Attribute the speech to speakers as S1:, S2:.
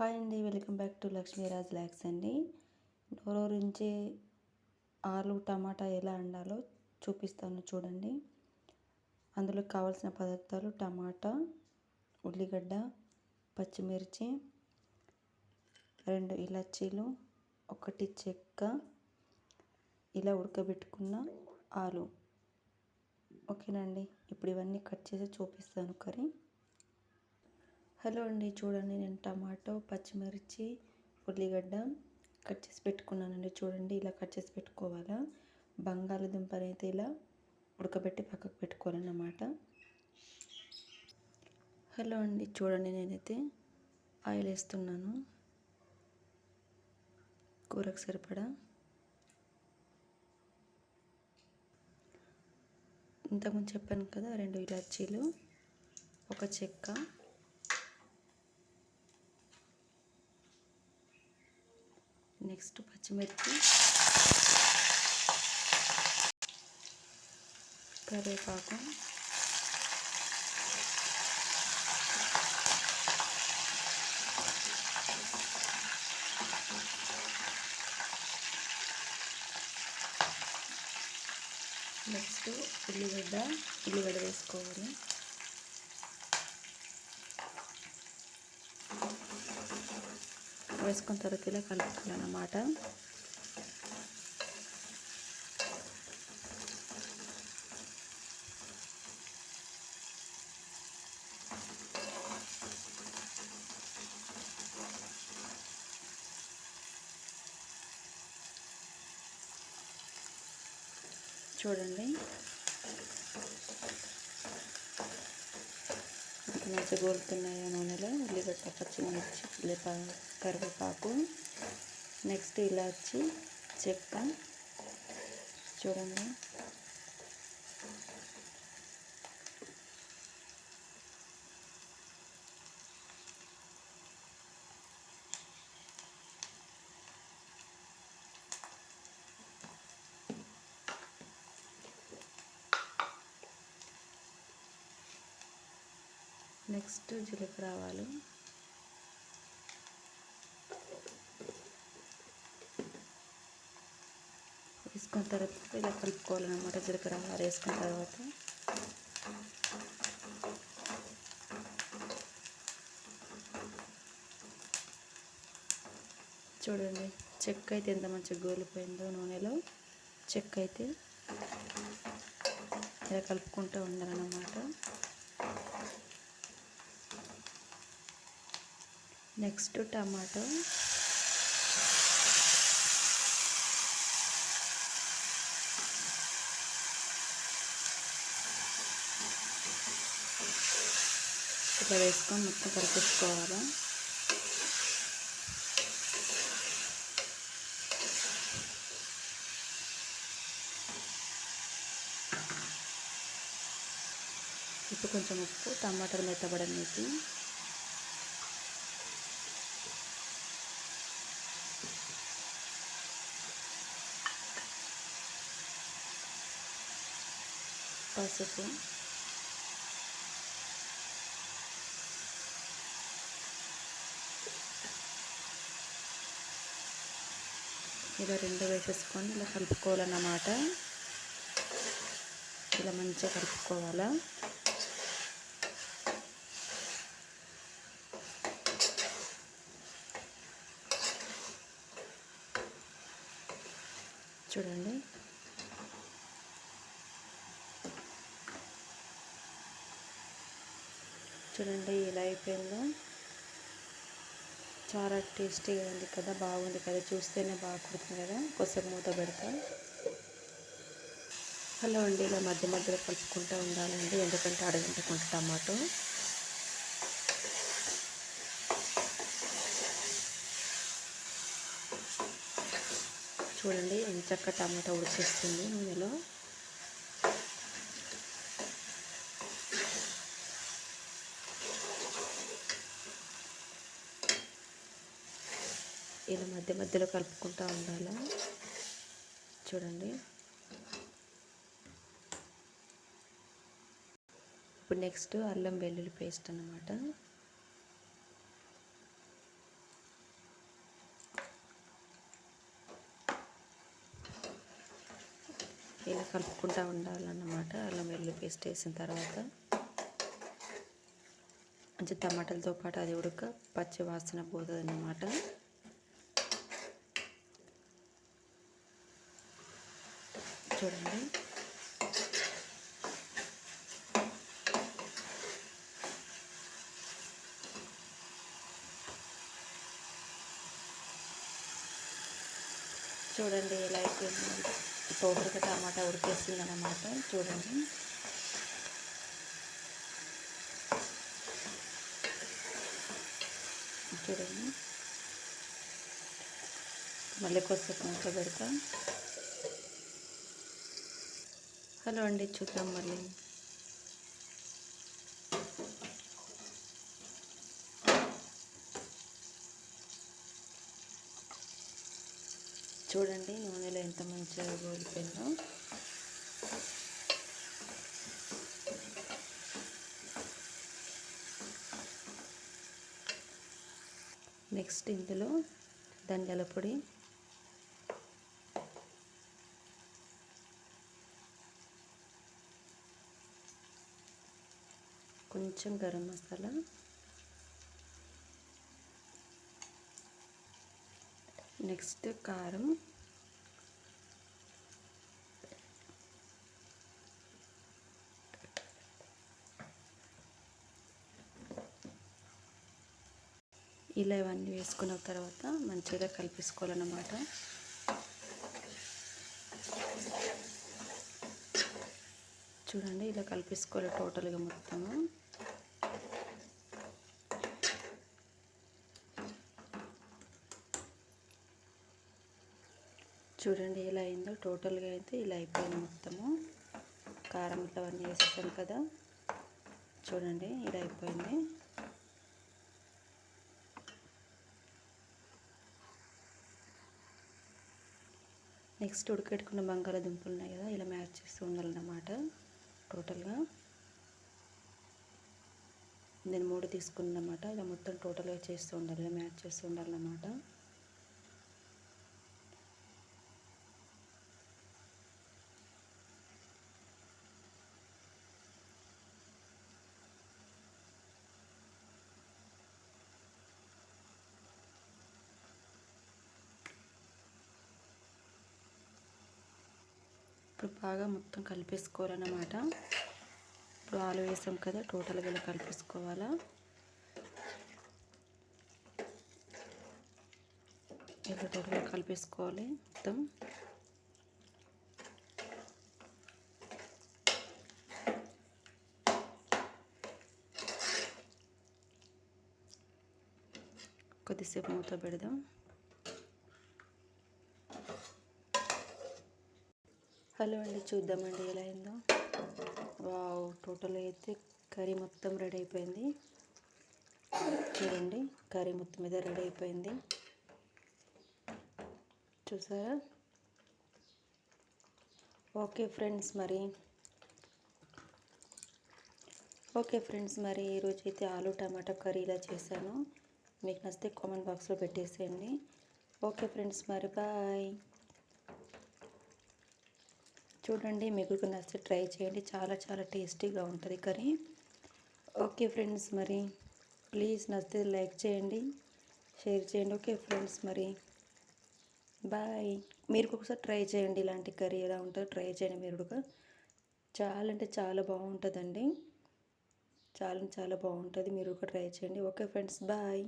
S1: Hi అండి welcome back to Lakshmiraj ల్యాక్స్ అండి. నోరూరించే ఆలు టమాటా ఎలా వండాలో చూపిస్తాను చూడండి. అందులో కావాల్సిన పదార్థాలు టమాటా ఉల్లిగడ్డ పచ్చిమిర్చి రెండు ఇలాచీలు ఒకటి చెక్క ఇలా ఉడకబెట్టుకున్న ఆలు. ఓకేనండి ఇప్పుడు ఇవన్నీ కట్ చేసి చూపిస్తాను కర్రీ. హలో అండి చూడండి నేను టమాటో పచ్చిమిర్చి ఉల్లిగడ్డ కట్ చేసి పెట్టుకున్నానండి. చూడండి ఇలా కట్ చేసి పెట్టుకోవాలా? బంగాళదుంపని అయితే ఇలా ఉడకబెట్టి పక్కకు పెట్టుకోవాలన్నమాట. హలో అండి చూడండి నేనైతే ఆయిల్ వేస్తున్నాను. కూరకు సరిపడా? ఇంతకుముందు చెప్పాను కదా రెండు ఇలాచీలు ఒక చెక్క నెక్స్ట్ పచ్చిమిర్చి. కరివేపాకు. నెక్స్ట్ ఉల్లిగడ్డ ఉల్లిగడ్డ వేసుకోవాలి. వేసుకున్న తర్వాత ఇలా కలుపుకోవాలన్నమాట. చూడండి. మంచిగా గోలుతున్నాయి నూనెలో ఉల్లిగడ్డ పచ్చిమిర్చి ఉల్లిపా కరివేపాకు. నెక్స్ట్ ఇలాచి చెక్క. చూడండి. నెక్స్ట్ జీలకర్ర ఆవాలు. వేసుకున్న తర్వాత ఇలా కలుపుకోవాలన్నమాట జీలకర్ర ఆవాలు వేసుకున్న తర్వాత. చూడండి చెక్క అయితే ఎంత మంచిగా గోలిపోయిందో నూనెలో. చెక్క అయితే ఇలా కలుపుకుంటూ ఉండాలన్నమాట. Next tomato. ఇట్లా వేసుకొని మొత్తం కలిపించుకోవాలి ఇప్పుడు కొంచెం ఉప్పు టమాటాలు మెత్తబడనేసి పసుపు. ఇలా రెండు వేసేసుకొని ఇలా కలుపుకోవాలన్నమాట. ఇలా మంచిగా కలుపుకోవాలా. చూడండి. చూడండి ఇలా అయిపోయిందో? చాలా టేస్టీగా ఉంది కదా బాగుంది కదా చూస్తేనే బాగా కుడుతుంది కదా కొంచెం మూత పెడతా. హలో అండి ఇలా మధ్య మధ్యలో కలుపుకుంటూ ఉండాలండి ఎందుకంటే అడగంటకుంటే టమాటో. చూడండి ఎంత చక్క టమాటా ఉడిచేస్తుంది నూనెలో. ఇలా మధ్య మధ్యలో కలుపుకుంటూ ఉండాలి? చూడండి. ఇప్పుడు నెక్స్ట్ అల్లం వెల్లుల్లి పేస్ట్ అన్నమాట. ఇలా కలుపుకుంటూ ఉండాలన్నమాట. అల్లం వెల్లుల్లి పేస్ట్ వేసిన తర్వాత. మంచి టమాటాలతో పాటు అది ఉడక పచ్చి వాసన పోతుంది అన్నమాట చూడండి. చూడండి ఎలా అయిపోయింది. టోటల్గా టమాటా ఉడికేస్తుంది అన్నమాట చూడండి. చూడండి. మళ్ళీ కొద్దిసేపు మూత పెడతా. హలో అండి చూద్దాం మళ్ళీ. చూడండి నూనెలో ఎంత మంచిగా గోలిపోయిందో. నెక్స్ట్ ఇందులో ధనియాల పొడి కొంచెం గరం మసాలా. నెక్స్ట్ కారం. ఇలా ఇవన్నీ వేసుకున్న తర్వాత మంచిగా కలిపేసుకోవాలన్నమాట. చూడండి ఇలా కలిపేసుకోవాలి టోటల్గా మొత్తము. చూడండి ఎలా అయిందో. టోటల్గా అయితే ఇలా అయిపోయింది మొత్తము. కారం ఇట్లా అవన్నీ వేసేసాను కదా. చూడండి ఇలా అయిపోయింది. నెక్స్ట్ ఉడకెట్టుకున్న బంగాళాదుంపలు ఉన్నాయి కదా ఇలా మ్యాచ్ చేస్తూ ఉండాలన్నమాట టోటల్గా. నేను మూడు తీసుకున్నమాట. ఇలా మొత్తం టోటల్గా చేస్తూ ఉండాలి ఇలా మ్యాచ్ చేస్తూ ఉండాలన్నమాట. ఇప్పుడు బాగా మొత్తం కలిపేసుకోవాలన్నమాట. ఇప్పుడు ఆలు వేసాం కదా టోటల్గా ఇలా కలిపేసుకోవాలా. ఇలా టోటల్గా కలిపేసుకోవాలి మొత్తం. కొద్దిసేపు మూత పెడదాం. హలో అండి చూద్దామండి ఎలా అయిందో. వావ్ టోటల్ అయితే కర్రీ మొత్తం రెడీ అయిపోయింది. చూడండి కర్రీ మొత్తం మీద రెడీ అయిపోయింది. చూసారా? ఓకే ఫ్రెండ్స్ మరి. ఓకే ఫ్రెండ్స్ మరి ఈరోజు అయితే ఆలు టమాటా కర్రీ ఇలా చేశాను. మీకు నచ్చితే కామెంట్ బాక్స్లో పెట్టేసేయండి. ఓకే ఫ్రెండ్స్ మరి బాయ్. చూడండి మీకు నచ్చితే ట్రై చేయండి. చాలా చాలా టేస్టీగా ఉంటుంది కర్రీ. ఓకే ఫ్రెండ్స్ మరి ప్లీజ్ నచ్చితే లైక్ చేయండి షేర్ చేయండి. ఓకే ఫ్రెండ్స్ మరి బాయ్. మీరు ఒకసారి ట్రై చేయండి ఇలాంటి కర్రీ ఎలా ఉంటుందో ట్రై చేయండి మీరు కూడా. చాలా అంటే చాలా బాగుంటుందండి. చాలా చాలా బాగుంటుంది. మీరు కూడా ట్రై చేయండి. Okay friends bye.